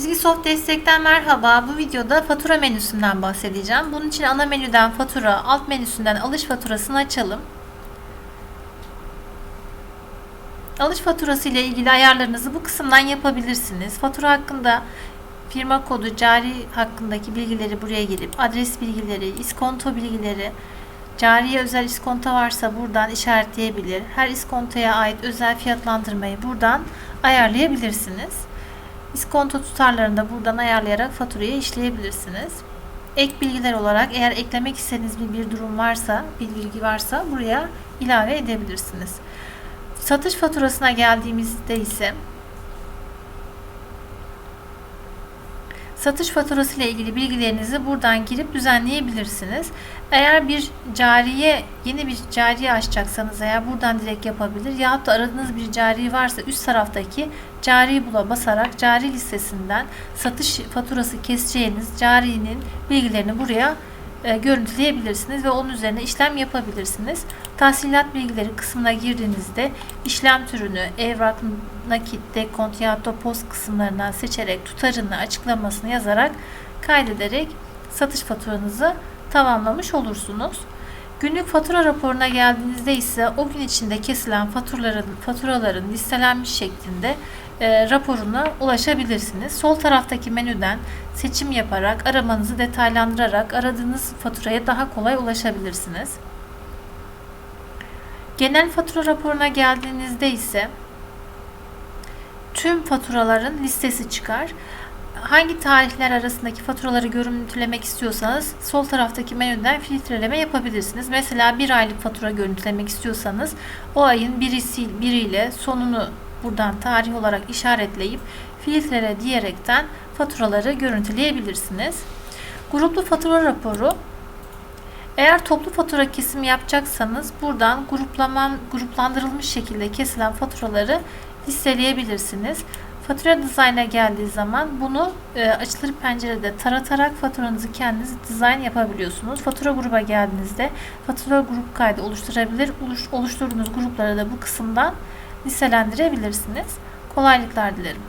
Çizgi Soft Destek'ten merhaba. Bu videoda fatura menüsünden bahsedeceğim. Bunun için ana menüden fatura, alt menüsünden alış faturasını açalım. Alış faturası ile ilgili ayarlarınızı bu kısımdan yapabilirsiniz. Fatura hakkında firma kodu, cari hakkındaki bilgileri buraya gelip adres bilgileri, iskonto bilgileri, cariye özel iskonto varsa buradan işaretleyebilir. Her iskontoya ait özel fiyatlandırmayı buradan ayarlayabilirsiniz. İskonto tutarlarını da buradan ayarlayarak faturaya işleyebilirsiniz. Ek bilgiler olarak eğer eklemek istediğiniz bir, bir durum varsa, bir bilgi varsa buraya ilave edebilirsiniz. Satış faturasına geldiğimizde ise satış faturası ile ilgili bilgilerinizi buradan girip düzenleyebilirsiniz. Eğer bir cariye, yeni bir cariye açacaksanız eğer buradan direkt yapabilir yahut da aradığınız bir cari varsa üst taraftaki cari bula basarak cari listesinden satış faturası keseceğiniz carinin bilgilerini buraya e, görüntüleyebilirsiniz ve onun üzerine işlem yapabilirsiniz. Tahsilat bilgileri kısmına girdiğinizde işlem türünü evrak, nakit, dekont ya da post kısımlarından seçerek tutarını açıklamasını yazarak kaydederek satış faturanızı tamamlamış olursunuz. Günlük fatura raporuna geldiğinizde ise o gün içinde kesilen faturaların, faturaların listelenmiş şeklinde e, raporuna ulaşabilirsiniz. Sol taraftaki menüden seçim yaparak aramanızı detaylandırarak aradığınız faturaya daha kolay ulaşabilirsiniz. Genel fatura raporuna geldiğinizde ise tüm faturaların listesi çıkar. Hangi tarihler arasındaki faturaları görüntülemek istiyorsanız sol taraftaki menüden filtreleme yapabilirsiniz. Mesela bir aylık fatura görüntülemek istiyorsanız o ayın birisi biriyle sonunu buradan tarih olarak işaretleyip filtrele diyerekten faturaları görüntüleyebilirsiniz. Gruplu fatura raporu eğer toplu fatura kesimi yapacaksanız buradan gruplaman, gruplandırılmış şekilde kesilen faturaları listeleyebilirsiniz. Fatura dizayna geldiği zaman bunu e, açılır pencerede taratarak faturanızı kendiniz dizayn yapabiliyorsunuz. Fatura gruba geldiğinizde fatura grup kaydı oluşturabilir. Oluş, oluşturduğunuz grupları da bu kısımdan listelendirebilirsiniz. Kolaylıklar dilerim.